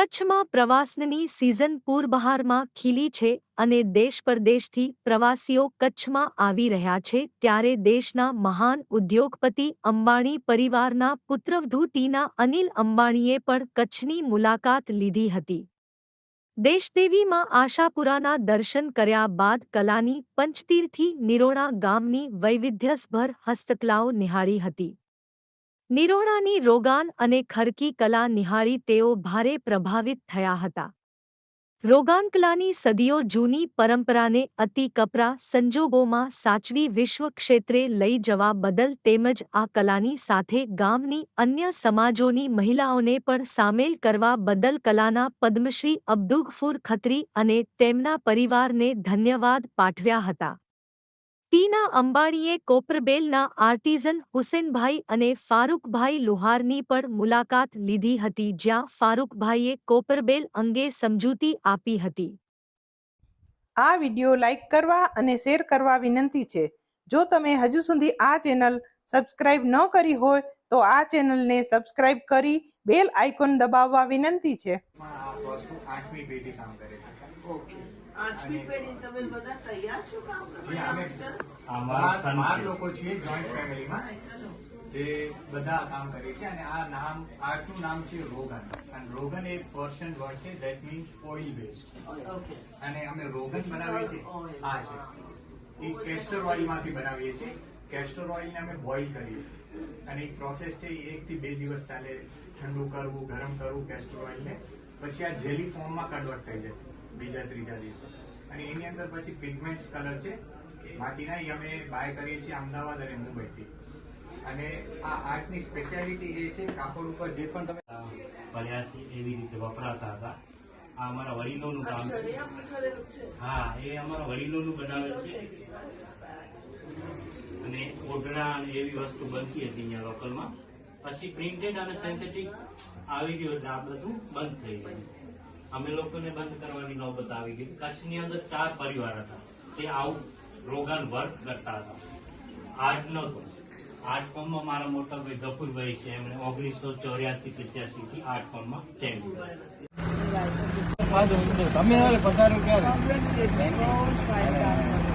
કચ્છમાં પ્રવાસનની સિઝન પૂરબહારમાં ખીલી છે અને દેશ પરદેશથી પ્રવાસીઓ કચ્છમાં આવી રહ્યા છે ત્યારે દેશના મહાન ઉદ્યોગપતિ અંબાણી પરિવારના પુત્રવધુ ટીના અનિલ અંબાણીએ પણ કચ્છની મુલાકાત લીધી હતી. દેશદેવીમાં આશાપુરાના દર્શન કર્યા બાદ કલાની પંચતીર્થી નિરોણા ગામની વૈવિધ્યસભર હસ્તકલાઓ નિહાળી હતી. નિરોણાની રોગાન અને ખરકી કલા નિહાળી તેઓ ભારે પ્રભાવિત થયા હતા. રોગાન કલાની સદીઓ જૂની પરંપરાને અતિ કપરા સંજોગોમાં સાચવી વિશ્વ ક્ષેત્રે લઈ જવા બદલ તેમજ આ કલાની સાથે ગામની અન્ય સમાજોની મહિલાઓને પણ સામેલ કરવા બદલ કલાના પદ્મશ્રી અબ્દુગફુર ખત્રી અને તેમના પરિવારને ધન્યવાદ પાઠવ્યા હતા. ટીના અંબાણીએ કોપરબેલના આર્ટિઝન હુસેનભાઈ અને ફારૂકભાઈ લુહારની પણ મુલાકાત લીધી હતી જ્યાં ફારૂકભાઈએ કોપરબેલ અંગે સમજૂતી આપી હતી. આ વીડિયો લાઇક કરવા અને શેર કરવા વિનંતી છે. જો તમે હજુ સુધી આ ચેનલ સબસ્ક્રાઇબ ન કરી હોય તો આ ચેનલને સબસ્ક્રાઇબ કરી બેલ આઇકોન દબાવવા વિનંતી છે. ઓકે આઠમી પેઢી તમે બધા તૈયાર છો કામ જે કરવા અમે youngsters? બાર બાર લોકો છીએ જોઈન્ટ ફેમિલીમાં જે બધા કામ કરીએ છીએ અને આ નામ આર્ટનું નામ છે રોગન. અને રોગન એક પર્શિયન વર્ડ છે ધેટ મીન્સ ઓઇલ બેસ્ડ અને અમે રોગન બનાવીએ છીએ. આ છે. એ કેસ્ટર ઓઇલમાંથી બનાવીએ છીએ. કેસ્ટર ઓઇલ ને અમે બોઇલ કરીએ. અને એક પ્રોસેસ છે એ એક થી બે દિવસ ચાલે. ઠંડુ કરવું ગરમ કરવું કેસ્ટર ઓઇલ ને. પછી આ જેલી ફોર્મમાં કન્વર્ટ થઈ જાય. બીજા ત્રીજા દિવસે. અને એની અંદર પછી પિગમેન્ટ્સ કલર છે. માટીના એ અમે બાય કરીએ છીએ અમદાવાદ અને મુંબઈથી. અને આ આર્ટની સ્પેશિયાલિટી એ છે કાપડ ઉપર જે પણ તમે ભર્યા છે એવી રીતે વપરાતા હતા. આ અમારા વડીલોનું કામ છે હા એ અમારા વડીલોનું બનાવે છે. અને ઓઢણા અને એવી વસ્તુ બનતી હતી અહીંયા લોકલમાં. પછી પ્રિન્ટેડ અને સિન્થેટિક આવી ગયું એટલે આ બધું બંધ થઈ ગયું. અમે લોકોને બંધ કરવાની નોબત આવી ગઈ કચ્છની અંદર ચાર પરિવાર હતા. તે આવું રોગાન વર્ક કરતા હતા. આર્ટ નહોતો. આર્ટ ફોર્મમાં મારા મોટા ભાઈ ગફુરભાઈ છે. એમણે ઓગણીસો ચોર્યાસી પચાસી થી આર્ટ ફોર્મમાં ચેન્જ તમે યાર પધારો ક્યારે?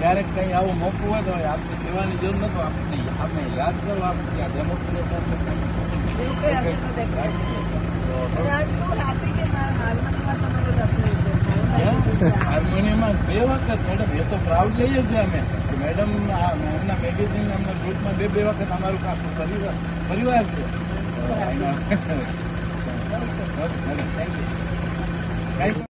ક્યારેક કઈ આવું મોકું હોય તો આપણે કહેવાની જરૂર નથી આપણે આપણે યાદ કરો આપણે ત્યાં ડેમોન્સ્ટ્રેશન એવું કંઈ હશે તો definitely. અને I'm so happy કે મારા હાર્મોનીમાં તમારું લખેલું છે મારું નામ છે. હાર્મોનિયમમાં બે વખત મેડમ એ તો પ્રાઉડ લઈએ છીએ અમે. મેડમ એમના મેગેઝિન એમના ગ્રુપમાં બે બે વખત અમારું કામ પરિવાર પરિવાર છે. Thank you